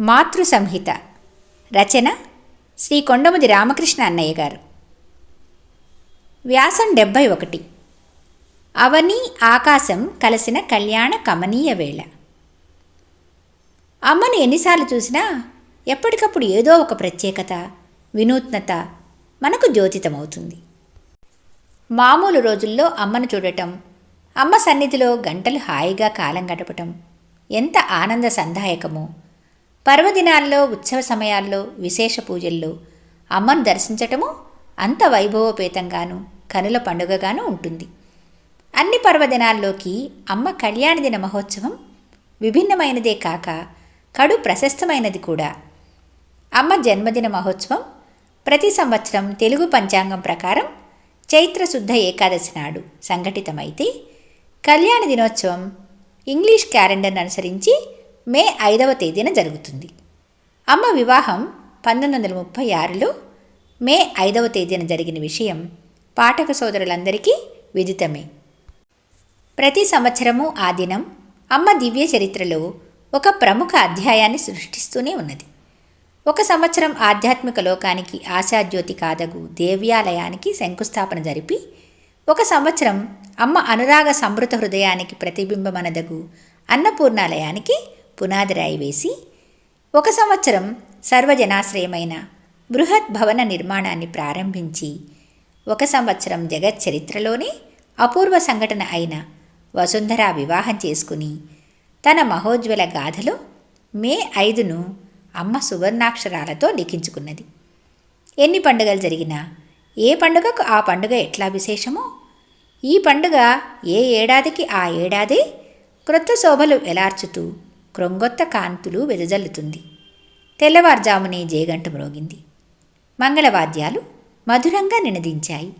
మాతృ సంహిత రచన శ్రీ కొండముది రామకృష్ణ అన్నయ్య గారు. వ్యాసం డెబ్భై ఒకటి అవని ఆకాశం కలిసిన కళ్యాణ కమనీయ వేళ. అమ్మను ఎన్నిసార్లు చూసినా ఎప్పటికప్పుడు ఏదో ఒక ప్రత్యేకత వినూత్నత మనకు జ్యోతితమవుతుంది. మామూలు రోజుల్లో అమ్మను చూడటం అమ్మ సన్నిధిలో గంటలు హాయిగా కాలం గడపటం ఎంత ఆనంద సందాయకమో పర్వదినాల్లో ఉత్సవ సమయాల్లో విశేష పూజల్లో అమ్మను దర్శించటము అంత వైభవోపేతంగాను కనుల పండుగగాను ఉంటుంది. అన్ని పర్వదినాల్లోకి అమ్మ కళ్యాణ దిన మహోత్సవం విభిన్నమైనదే కాక కడు ప్రశస్తమైనది కూడా. అమ్మ జన్మదిన మహోత్సవం ప్రతి సంవత్సరం తెలుగు పంచాంగం ప్రకారం చైత్ర శుద్ధ ఏకాదశి నాడు సంఘటితమైతే కళ్యాణ దినోత్సవం ఇంగ్లీష్ క్యాలెండర్ను అనుసరించి మే ఐదవ తేదీన జరుగుతుంది. అమ్మ వివాహం పంతొమ్మిది వందల ముప్పై ఆరులో మే ఐదవ తేదీన జరిగిన విషయం పాఠక సోదరులందరికీ విదితమే. ప్రతి సంవత్సరము ఆ దినం అమ్మ దివ్య చరిత్రలో ఒక ప్రముఖ అధ్యాయాన్ని సృష్టిస్తూనే ఉన్నది. ఒక సంవత్సరం ఆధ్యాత్మిక లోకానికి ఆశాజ్యోతి కాదగు దేవ్యాలయానికి శంకుస్థాపన జరిపి ఒక సంవత్సరం అమ్మ అనురాగ సమృత హృదయానికి ప్రతిబింబమనదగు అన్నపూర్ణాలయానికి పునాది రాయి వేసి ఒక సంవత్సరం సర్వజనాశ్రయమైన బృహత్ భవన నిర్మాణాన్ని ప్రారంభించి ఒక సంవత్సరం జగత్ చరిత్రలోనే అపూర్వ సంఘటన అయిన వసుంధర వివాహం చేసుకుని తన మహోజ్వల గాథలో మే ఐదును అమ్మ సువర్ణాక్షరాలతో లిఖించుకున్నది. ఎన్ని పండుగలు జరిగినా ఏ పండుగకు ఆ పండుగ ఎట్లా విశేషమో ఈ పండుగ ఏ ఏడాదికి ఆ ఏడాదే క్రొత్త శోభలు వెలార్చుతూ క్రొంగొత్త కాంతులు వెదజల్లుతుంది. తెల్లవారుజామునే జేగంట మ్రోగింది మంగళవాద్యాలు మధురంగా నినదించాయి.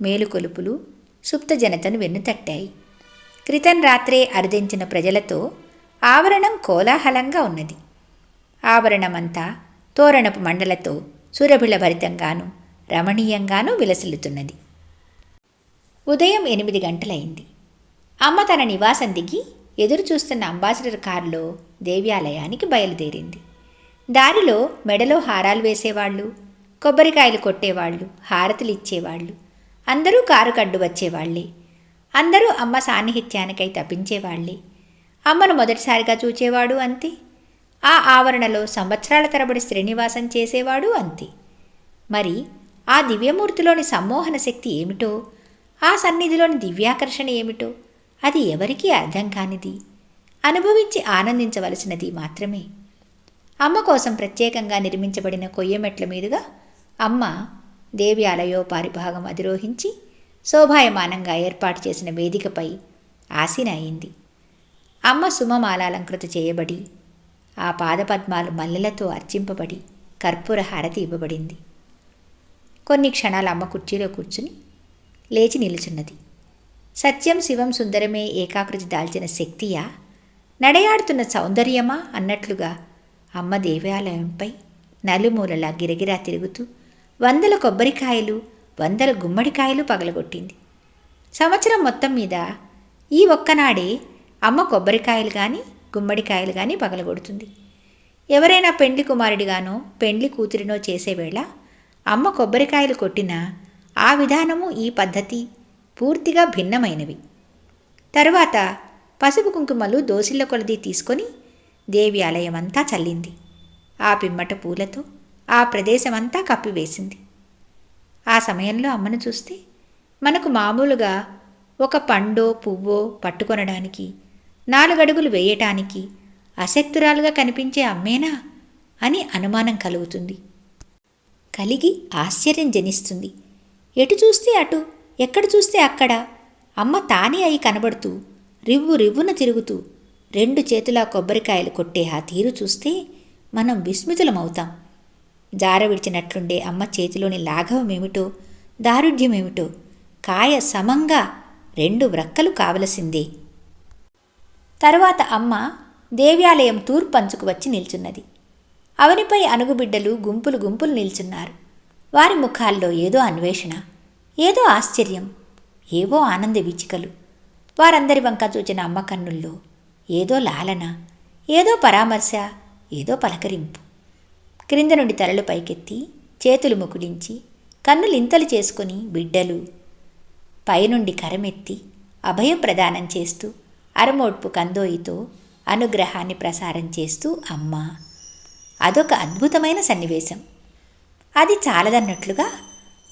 మేలుకొలుపులు సుప్త జనతను వెన్నుతట్టాయి. క్రితం రాత్రే అరుదించిన ప్రజలతో ఆవరణం కోలాహలంగా ఉన్నది. ఆవరణమంతా తోరణపు మండలతో సురభిళ భరితంగాను రమణీయంగానూ విలసిల్లుతున్నది. ఉదయం ఎనిమిది గంటలైంది. అమ్మ తన నివాసం దిగి ఎదురు చూస్తున్న అంబాసిడర్ కారులో దేవ్యాలయానికి బయలుదేరింది. దారిలో మెడలో హారాలు వేసేవాళ్ళు కొబ్బరికాయలు కొట్టేవాళ్ళు హారతులు ఇచ్చేవాళ్ళు అందరూ కారు కడ్డు వచ్చేవాళ్ళే. అందరూ అమ్మ సాన్నిహిత్యానికై తప్పించేవాళ్ళే. అమ్మను మొదటిసారిగా చూచేవాడు అంతే. ఆ ఆవరణలో సంవత్సరాల తరబడి శ్రీనివాసం చేసేవాడు అంతే. మరి ఆ దివ్యమూర్తిలోని సమ్మోహన శక్తి ఏమిటో? ఆ సన్నిధిలోని దివ్యాకర్షణ ఏమిటో? అది ఎవరికీ అర్థం కానిది? అనుభవించి ఆనందించవలసినది మాత్రమే. అమ్మ కోసం ప్రత్యేకంగా నిర్మించబడిన కొయ్యమెట్ల మీదుగా అమ్మ దేవి ఆలయో పారిభాగం అధిరోహించి శోభాయమానంగా ఏర్పాటు చేసిన వేదికపై ఆసీన అయింది. అమ్మ సుమమాలాలంకృత చేయబడి ఆ పాదపద్మాలు మల్లెలతో అర్చింపబడి కర్పూర హారతి ఇవ్వబడింది. కొన్ని క్షణాలు అమ్మ కుర్చీలో కూర్చుని లేచి నిలుచున్నది. సత్యం శివం సుందరమే ఏకాకృతి దాల్చిన శక్తియా? నడయాడుతున్న సౌందర్యమా? అన్నట్లుగా అమ్మ దేవాలయంపై నలుమూలలా గిరగిరా తిరుగుతూ వందల కొబ్బరికాయలు వందల గుమ్మడికాయలు పగలగొట్టింది. సంవత్సరం మొత్తం మీద ఈ ఒక్కనాడే అమ్మ కొబ్బరికాయలు కానీ గుమ్మడికాయలు కానీ పగలగొడుతుంది. ఎవరైనా పెండ్లి కుమారుడిగానో పెండ్లి కూతురినో చేసే వేళ అమ్మ కొబ్బరికాయలు కొట్టినా ఆ విధానము ఈ పద్ధతి పూర్తిగా భిన్నమైనవి. తరువాత పసుపు కుంకుమలు దోసిళ్ళ కొలది తీసుకొని దేవి ఆలయమంతా చల్లింది. ఆ పిమ్మట పూలతో ఆ ప్రదేశమంతా కప్పివేసింది. ఆ సమయంలో అమ్మను చూస్తే మనకు మామూలుగా ఒక పండో పువ్వో పట్టుకొనడానికి నాలుగడుగులు వేయటానికి అశక్తురాలుగా కనిపించే అమ్మేనా అని అనుమానం కలుగుతుంది. కలిగి ఆశ్చర్యం జనిస్తుంది. ఎటు చూస్తే అటు ఎక్కడ చూస్తే అక్కడ? అమ్మ తానే అయి కనబడుతూ రివ్వు రివ్వున తిరుగుతూ రెండు చేతుల కొబ్బరికాయలు కొట్టే ఆ తీరు చూస్తే మనం విస్మితులమవుతాం. జార విడిచినట్లుండే అమ్మ చేతిలోని లాఘవమేమిటో దారుఢ్యమేమిటో కాయ సమంగా రెండు వ్రక్కలు కావలసిందే. తర్వాత అమ్మ దేవ్యాలయం తూర్పంచుకు వచ్చి నిల్చున్నది. అవనిపై అనుగుబిడ్డలు గుంపులు గుంపులు నిల్చున్నారు. వారి ముఖాల్లో ఏదో అన్వేషణ. ఏదో ఆశ్చర్యం ఏవో ఆనంద వీచికలు. వారందరి వంక చూచిన అమ్మ కన్నుల్లో ఏదో లాలన ఏదో పరామర్శ ఏదో పలకరింపు. క్రింద నుండి తలలు పైకెత్తి చేతులు ముకుడించి కన్నులు ఇంతలు చేసుకుని బిడ్డలు పైనుండి కరమెత్తి అభయప్రదానం చేస్తూ అరమోడ్పు కందోయితో అనుగ్రహాన్ని ప్రసారం చేస్తూ అమ్మ. అదొక అద్భుతమైన సన్నివేశం. అది చాలదన్నట్లుగా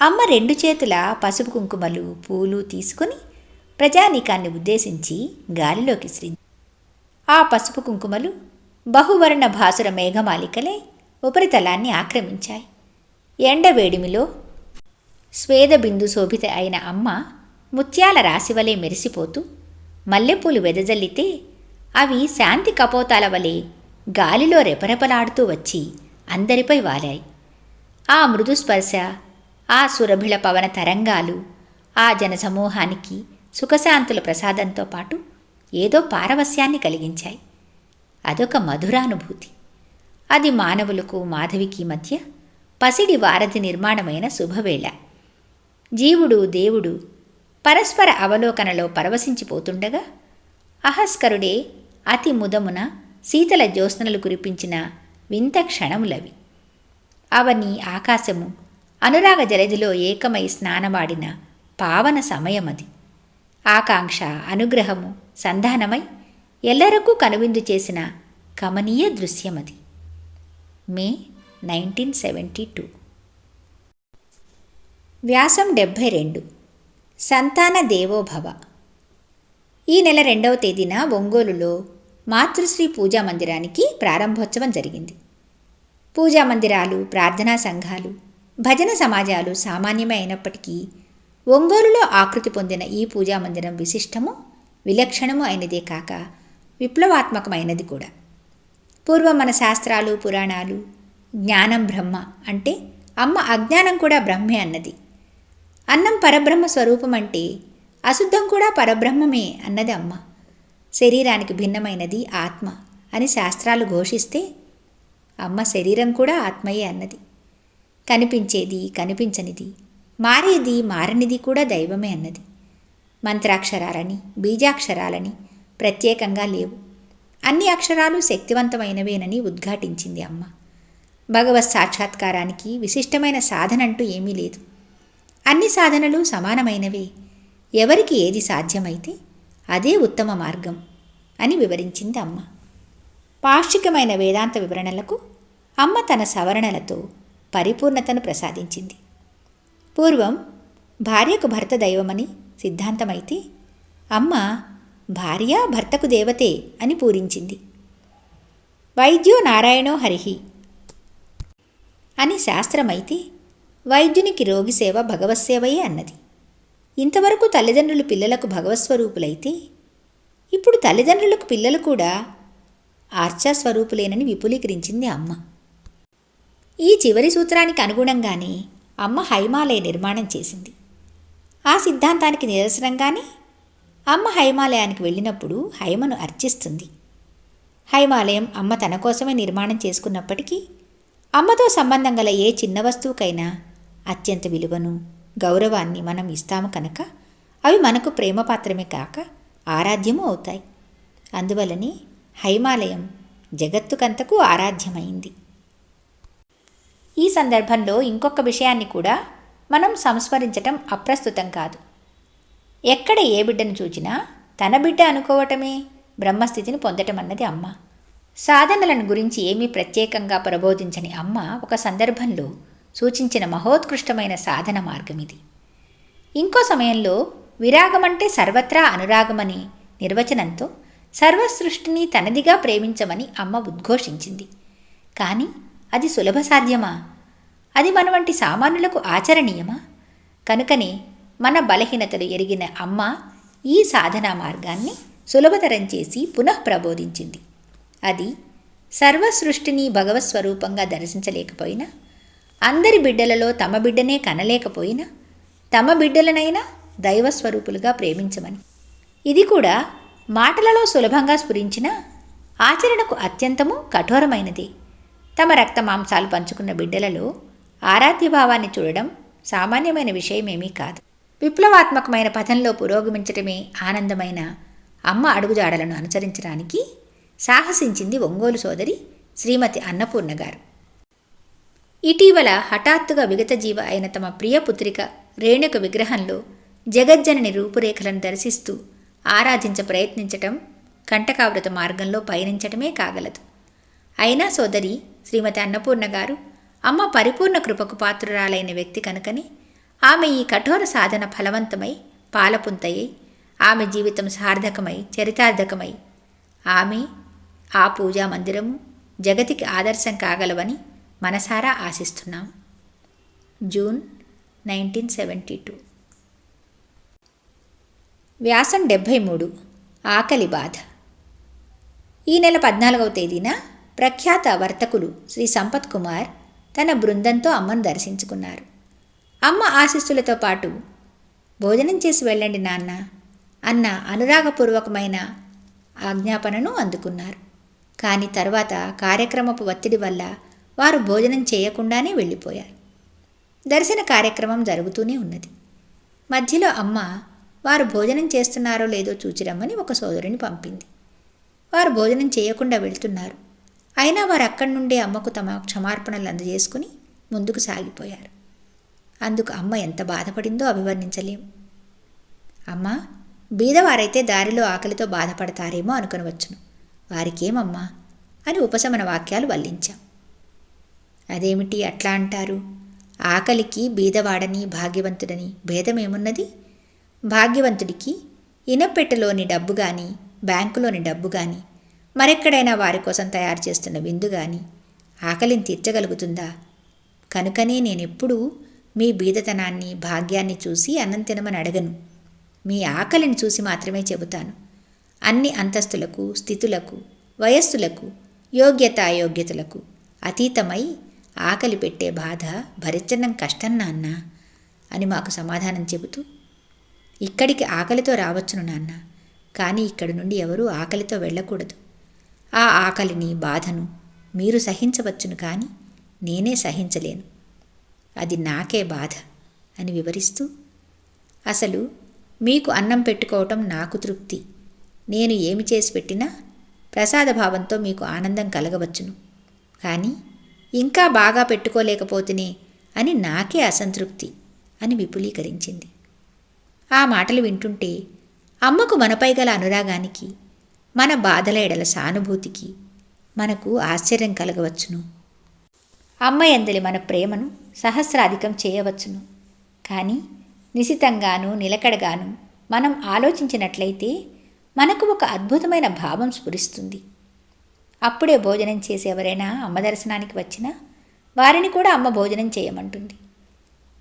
అమ్మ రెండు చేతుల పసుపు కుంకుమలు పూలు తీసుకుని ప్రజానీకాన్ని ఉద్దేశించి గాలిలోకి శ్రీ ఆ పసుపు కుంకుమలు బహువర్ణ భాసుర మేఘమాలికలే ఉపరితలాన్ని ఆక్రమించాయి. ఎండవేడిమిలో స్వేదబిందు శోభిత అయిన అమ్మ ముత్యాల రాశివలే మెరిసిపోతూ మల్లెపూలు వెదజల్లితే అవి శాంతి కపోతాల వలె గాలిలో రెపరెపలాడుతూ వచ్చి అందరిపై వాలాయి. ఆ మృదు స్పర్శ ఆ సురభిళ పవన తరంగాలు ఆ జనసమూహానికి సుఖశాంతుల ప్రసాదంతో పాటు ఏదో పారవస్యాన్ని కలిగించాయి. అదొక మధురానుభూతి. అది మానవులకు మాధవికి మధ్య పసిడి వారధి నిర్మాణమైన శుభవేళ. జీవుడు దేవుడు పరస్పర అవలోకనలో పరవశించిపోతుండగా అహస్కరుడే అతి ముదమున శీతల జ్యోత్స్నలు కురిపించిన వింత క్షణములవి. అవని ఆకాశము అనురాగ జలధిలో ఏకమై స్నానమాడిన పావన సమయమది. ఆకాంక్ష అనుగ్రహము సంధానమై ఎల్లరకు కనువిందు చేసిన కమనీయ దృశ్యమది. May nineteen seventy two. వ్యాసం డెబ్భై రెండు. సంతాన దేవోభవ. ఈ నెల రెండవ తేదీన ఒంగోలులో మాతృశ్రీ పూజా మందిరానికి ప్రారంభోత్సవం జరిగింది. పూజా మందిరాలు ప్రార్థనా సంఘాలు భజన సమాజాలు సామాన్యమే అయినప్పటికీ ఒంగోలులో ఆకృతి పొందిన ఈ పూజా మందిరం విశిష్టము విలక్షణము అయినదే కాక విప్లవాత్మకమైనది కూడా. పూర్వం మన శాస్త్రాలు పురాణాలు జ్ఞానం బ్రహ్మ అంటే అమ్మ అజ్ఞానం కూడా బ్రహ్మే అన్నది. అన్నం పరబ్రహ్మ స్వరూపం అంటే అశుద్ధం కూడా పరబ్రహ్మమే అన్నది అమ్మ. శరీరానికి భిన్నమైనది ఆత్మ అని శాస్త్రాలు ఘోషిస్తే అమ్మ శరీరం కూడా ఆత్మయే అన్నది. కనిపించేది కనిపించనిది. మారేది మారనిది కూడా దైవమే అన్నది. మంత్రాక్షరాలని బీజాక్షరాలని ప్రత్యేకంగా లేవు. అన్ని అక్షరాలు శక్తివంతమైనవేనని ఉద్ఘాటించింది అమ్మ. భగవత్ సాక్షాత్కారానికి విశిష్టమైన సాధన అంటూ ఏమీ లేదు. అన్ని సాధనలు సమానమైనవే. ఎవరికి ఏది సాధ్యమైతే అదే ఉత్తమ మార్గం అని వివరించింది అమ్మ. పాక్షికమైన వేదాంత వివరణలకు అమ్మ తన సవరణలతో పరిపూర్ణతను ప్రసాదించింది. పూర్వం భార్యకు భర్త దైవమని సిద్ధాంతమైతే అమ్మ భార్య భర్తకు దేవతే అని పూరించింది. వైద్యో నారాయణో హరిహి అని శాస్త్రమైతే వైద్యునికి రోగి సేవ భగవత్సేవయే అన్నది. ఇంతవరకు తల్లిదండ్రులు పిల్లలకు భగవత్స్వరూపులైతే ఇప్పుడు తల్లిదండ్రులకు పిల్లలు కూడా ఆర్చాస్వరూపులేనని విపులీకరించింది అమ్మ. ఈ చివరి సూత్రానికి అనుగుణంగానే అమ్మ హైమాలయ నిర్మాణం చేసింది. ఆ సిద్ధాంతానికి నిదర్శనంగానే అమ్మ హైమాలయానికి వెళ్ళినప్పుడు హైమను అర్చిస్తుంది. హైమాలయం అమ్మ తన కోసమే నిర్మాణం చేసుకున్నప్పటికీ అమ్మతో సంబంధం గల ఏ చిన్న వస్తువుకైనా అత్యంత విలువను గౌరవాన్ని మనం ఇస్తాము కనుక అవి మనకు ప్రేమపాత్రమే కాక ఆరాధ్యము అవుతాయి. అందువలనే హైమాలయం జగత్తుకంతకు ఆరాధ్యమైంది. ఈ సందర్భంలో ఇంకొక విషయాన్ని కూడా మనం సంస్మరించటం అప్రస్తుతం కాదు. ఎక్కడ ఏ బిడ్డను చూచినా తన బిడ్డ అనుకోవటమే బ్రహ్మస్థితిని పొందటం అన్నది అమ్మ. సాధనలను గురించి ఏమీ ప్రత్యేకంగా ప్రబోధించని అమ్మ ఒక సందర్భంలో సూచించిన మహోత్కృష్టమైన సాధన మార్గం ఇది. ఇంకో సమయంలో విరాగమంటే సర్వత్రా అనురాగమని నిర్వచనంతో సర్వసృష్టిని తనదిగా ప్రేమించమని అమ్మ ఉద్ఘోషించింది. కానీ అది సులభ సాధ్యమా? అది మన వంటి సామాన్యులకు ఆచరణీయమా? కనుకనే మన బలహీనతలు ఎరిగిన అమ్మ ఈ సాధనా మార్గాన్ని సులభతరం చేసి పునః ప్రబోధించింది. అది సర్వసృష్టిని భగవత్ స్వరూపంగా దర్శించలేకపోయినా అందరి బిడ్డలలో తమ బిడ్డనే కనలేకపోయినా తమ బిడ్డలనైనా దైవస్వరూపులుగా ప్రేమించమని. ఇది కూడా మాటలలో సులభంగా స్ఫురించిన ఆచరణకు అత్యంతము కఠోరమైనది. తమ రక్త మాంసాలు పంచుకున్న బిడ్డలలో ఆరాధ్యభావాన్ని చూడడం సామాన్యమైన విషయమేమీ కాదు. విప్లవాత్మకమైన పథంలో పురోగమించటమే ఆనందమైన అమ్మ అడుగుజాడలను అనుసరించడానికి సాహసించింది ఒంగోలు సోదరి శ్రీమతి అన్నపూర్ణ గారు. ఇటీవల హఠాత్తుగా విగతజీవ అయిన తమ ప్రియ పుత్రిక రేణుక విగ్రహంలో జగజ్జనని రూపురేఖలను దర్శిస్తూ ఆరాధించ ప్రయత్నించటం కంటకావృత మార్గంలో పయనించటమే కాగలదు. అయినా సోదరి శ్రీమతి అన్నపూర్ణ గారు అమ్మ పరిపూర్ణ కృపకు పాత్రురాలైన వ్యక్తి కనుకని ఆమె ఈ కఠోర సాధన ఫలవంతమై పాలపుంతయ్యి ఆమె జీవితం సార్థకమై చరితార్థకమై ఆమె ఆ పూజా మందిరము జగతికి ఆదర్శం కాగలవని మనసారా ఆశిస్తున్నాం. June nineteen seventy two. వ్యాసం డెబ్భై మూడు. ఆకలి బాధ. ఈ నెల పద్నాలుగవ తేదీన ప్రఖ్యాత వర్తకులు శ్రీ సంపత్ కుమార్ తన బృందంతో అమ్మను దర్శించుకున్నారు. అమ్మ ఆశీస్సులతో పాటు భోజనం చేసి వెళ్ళండి నాన్న అన్న అనురాగపూర్వకమైన ఆజ్ఞాపనను అందుకున్నారు. కానీ తర్వాత కార్యక్రమపు ఒత్తిడి వల్ల వారు భోజనం చేయకుండానే వెళ్ళిపోయారు. దర్శన కార్యక్రమం జరుగుతూనే ఉన్నది. మధ్యలో అమ్మ వారు భోజనం చేస్తున్నారో లేదో చూచిరమ్మని ఒక సోదరుని పంపింది. వారు భోజనం చేయకుండా వెళ్తున్నారు. అయినా వారు అక్కడి నుండే అమ్మకు తమ క్షమార్పణలు అందజేసుకుని ముందుకు సాగిపోయారు. అందుకు అమ్మ ఎంత బాధపడిందో అభివర్ణించలేం. అమ్మ బీదవారైతే దారిలో ఆకలితో బాధపడతారేమో అనుకునవచ్చును. వారికేమమ్మా? అని ఉపశమన వాక్యాలు వల్లించాం. అదేమిటి అట్లా అంటారు? ఆకలికి బీదవాడని భాగ్యవంతుడని భేదమేమున్నది? భాగ్యవంతుడికి ఇనపెట్టెలోని డబ్బు కానీ బ్యాంకులోని డబ్బు కానీ మరెక్కడైనా వారి కోసం తయారు చేస్తున్న విందు కానీ ఆకలిని తీర్చగలుగుతుందా? కనుకనే నేనెప్పుడూ మీ బీదతనాన్ని భాగ్యాన్ని చూసి అన్నం తినమని అడగను. మీ ఆకలిని చూసి మాత్రమే చెబుతాను. అన్ని అంతస్తులకు స్థితులకు వయస్సులకు యోగ్యత అయోగ్యతలకు అతీతమై ఆకలి పెట్టే బాధ భరించడం కష్టం నాన్న? అని మాకు సమాధానం చెబుతూ ఇక్కడికి ఆకలితో రావచ్చును నాన్న. కానీ ఇక్కడి నుండి ఎవరూ ఆకలితో వెళ్ళకూడదు. ఆ ఆకలిని బాధను మీరు సహించవచ్చును కానీ నేనే సహించలేను. అది నాకే బాధ అని వివరిస్తూ అసలు మీకు అన్నం పెట్టుకోవటం నాకు తృప్తి. నేను ఏమి చేసి పెట్టినా ప్రసాద భావంతో మీకు ఆనందం కలగవచ్చును. కానీ ఇంకా బాగా పెట్టుకోలేకపోతేనే అని నాకే అసంతృప్తి అని విపులీకరించింది. ఆ మాటలు వింటుంటే అమ్మకు మనపై గల అనురాగానికి మన బాధల ఎడల సానుభూతికి మనకు ఆశ్చర్యం కలగవచ్చును. అమ్మ ఎందలి మన ప్రేమను సహస్రాధికం చేయవచ్చును. కానీ నిశితంగాను నిలకడగాను మనం ఆలోచించినట్లయితే మనకు ఒక అద్భుతమైన భావం స్ఫురిస్తుంది. అప్పుడే భోజనం చేసి ఎవరైనా అమ్మ దర్శనానికి వచ్చినా వారిని కూడా అమ్మ భోజనం చేయమంటుంది.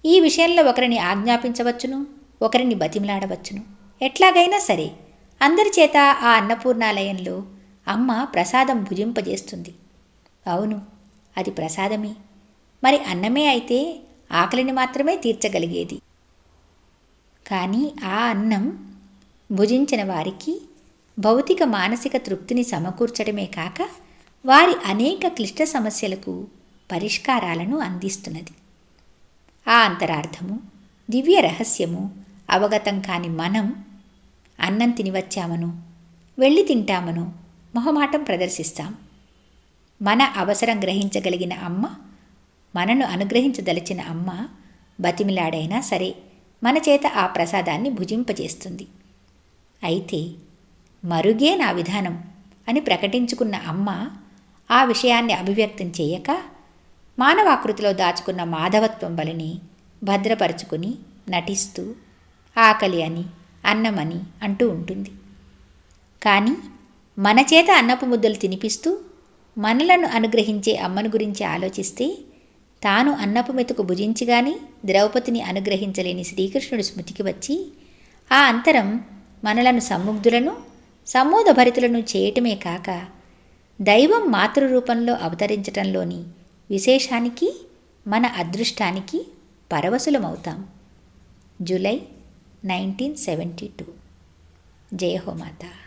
ఈ విషయంలో ఒకరిని ఆజ్ఞాపించవచ్చును ఒకరిని బతిమలాడవచ్చును. ఎట్లాగైనా సరే అందరి చేత ఆ అన్నపూర్ణాలయంలో అమ్మ ప్రసాదం భుజింపజేస్తుంది. అవును అది ప్రసాదమే. మరి అన్నమే అయితే ఆకలిని మాత్రమే తీర్చగలిగేది. కానీ ఆ అన్నం భుజించిన వారికి భౌతిక మానసిక తృప్తిని సమకూర్చడమే కాక వారి అనేక క్లిష్ట సమస్యలకు పరిష్కారాలను అందిస్తున్నది. ఆ అంతరార్థము దివ్య రహస్యము అవగతం కాని మనం అన్నం తిని వచ్చామను వెళ్ళి తింటామను. మొహమాటం ప్రదర్శిస్తాం. మన అవసరం గ్రహించగలిగిన అమ్మ మనను అనుగ్రహించదలిచిన అమ్మ బతిమిలాడైనా సరే మన చేత ఆ ప్రసాదాన్ని భుజింపజేస్తుంది. అయితే మరుగే నా విధానం అని ప్రకటించుకున్న అమ్మ ఆ విషయాన్ని అభివ్యక్తం చేయక మానవాకృతిలో దాచుకున్న మాధవత్వం బలిని భద్రపరుచుకుని నటిస్తూ ఆకలి అని అన్నమని అంటూ ఉంటుంది. కానీ మన చేత అన్నపు ముద్దలు తినిపిస్తూ మనలను అనుగ్రహించే అమ్మను గురించి ఆలోచిస్తే తాను అన్నపు మెతుకు భుజించిగాని ద్రౌపదిని అనుగ్రహించలేని శ్రీకృష్ణుడు స్మృతికి వచ్చి ఆ అంతరం మనలను సమ్ముగ్ధులను సమోదభరితులను చేయటమే కాక దైవం మాతృ రూపంలో అవతరించటంలోని విశేషానికి మన అదృష్టానికి పరవశులమవుతాం. July nineteen seventy two. జయ హోమాత